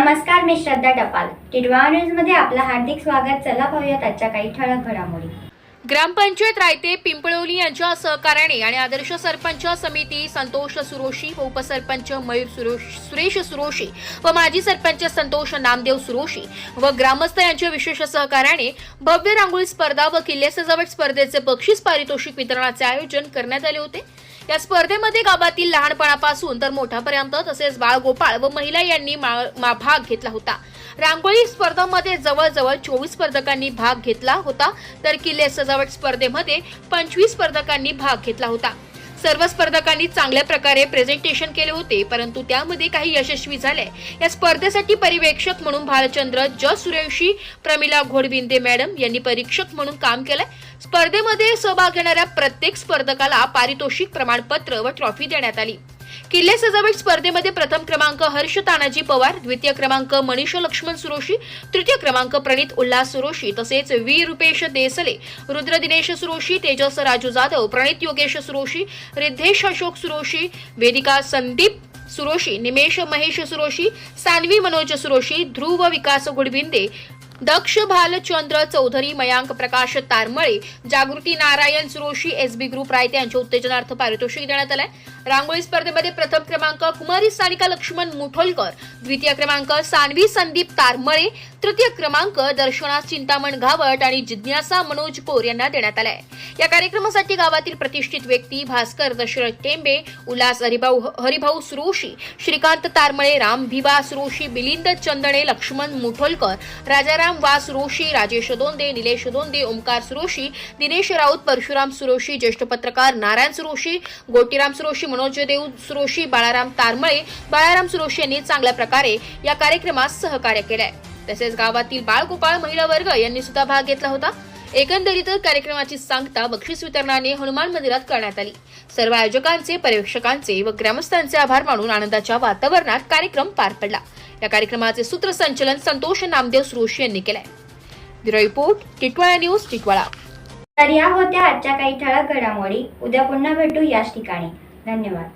नमस्कार मी श्रद्धा टपाल. टिडवा न्यूजमध्ये आपलं हार्दिक स्वागत. चला पाहूयात आजच्या काही ठळक घडामोडी. ग्रामपंचायत रायते पिंपळोली यांच्या सहकार्याने आणि आदर्श सरपंच समिती संतोष सुरोशी व उपसरपंच मयूर सुरेश सुरोशी व माजी सरपंच संतोष नामदेव सुरोशी व ग्रामस्थ यांच्या विशेष सहकार्याने भव्य रांगोळी स्पर्धा व किल्ले सजावट स्पर्धेचे बक्षीस पारितोषिक वितरणाचे आयोजन करण्यात आले होते. या स्पर्धेमध्ये गावातील लहानपणापासून तर मोठ्यापर्यंत तसेच बाळगोपाळ व महिला यांनी मा- मा- भाग घेतला होता. रांगोळी स्पर्धामध्ये जवळजवळ चोवीस स्पर्धकांनी भाग घेतला होता तर किल्ले सजावट स्पर्धेमध्ये पंचवीस स्पर्धकांनी भाग घेतला होता. सर्व स्पर्धकांनी चांगल्या प्रकारे प्रेझेंटेशन केले होते परंतु त्यामध्ये काही यशस्वी झाले. या स्पर्धेसाठी परिवेक्षक म्हणून भालचंद्र ज. सुरेशी प्रमिला घोडविंदे मॅडम यांनी परीक्षक म्हणून काम केलंय. स्पर्धेमध्ये सहभाग घेणाऱ्या प्रत्येक स्पर्धकाला पारितोषिक प्रमाणपत्र व ट्रॉफी देण्यात आली. किल्ले सजावट स्पर्धेमध्ये प्रथम क्रमांक हर्ष तानाजी पवार द्वितीय क्रमांक मनीष लक्ष्मण सुरोशी तृतीय क्रमांक प्रणित उल्हास सुरोशी तसेच we Rupesh Desle Rudra Dinesh Suroshi Tejas Raju Jadhav Pranit Yogesh Suroshi Riddhesh Ashok Suroshi Vedika Sandeep Suroshi Nimesh Mahesh Suroshi Sanvi Manoj Suroshi Dhruv Vikas Gudvinde Daksh Bhalchandra Chaudhari Mayank Prakash Taramale Jagruti Narayan Suroshi S B group Raite यांच्या उत्तेजनार्थ पारितोषिक देण्यात आलंय. रांगोळी स्पर्धेमध्ये प्रथम क्रमांक कुमारी सानिका लक्ष्मण मुठोलकर द्वितीय क्रमांक सानवी संदीप तारमळे तृतीय क्रमांक दर्शना चिंतामण घावट आणि जिज्ञासा मनोज कोर यांना देण्यात आलाय. या कार्यक्रमासाठी गावातील प्रतिष्ठित व्यक्ती भास्कर दशरथ टेंबे उल्हास हरिभाऊ हरिभाऊ सुरोशी श्रीकांत तारमळे राम भिवा सुरोशी मिलिंद चंदणे लक्ष्मण मुठोलकर राजाराम वा सुरोशी राजेश दोंदे निलेश दोंदे ओमकार सुरोशी दिनेश राऊत परशुराम सुरोशी ज्येष्ठ पत्रकार नारायण सुरोशी गोटीराम सुरोशी मनोज देव सुरोशी बाळाराम तारमळे बाळाराम सुरोशी यांनी चांगल्या प्रकारे या कार्यक्रमात सहकार्य केलंय. तसेच गावातील बाळगोपाळ महिला वर्ग यांनी सुद्धा भाग घेतला होता. एकंदरीत कार्यक्रमाची सांगता बक्षीस वितरणाने हनुमान मंदिरात करण्यात आली. सर्व आयोजकांचे पर्यवेक्षकांचे व ग्रामस्थांचे आभार मानून आनंदाच्या वातावरणात कार्यक्रम पार पडला. या कार्यक्रमाचे सूत्रसंचलन संतोष नामदेव सुरोशी यांनी केलंय. Bureau report Titwala news Titwala. तर या होत्या आजच्या काही ठळक घडामोडी. उद्या पुन्हा भेटू याच ठिकाणी. धन्यवाद.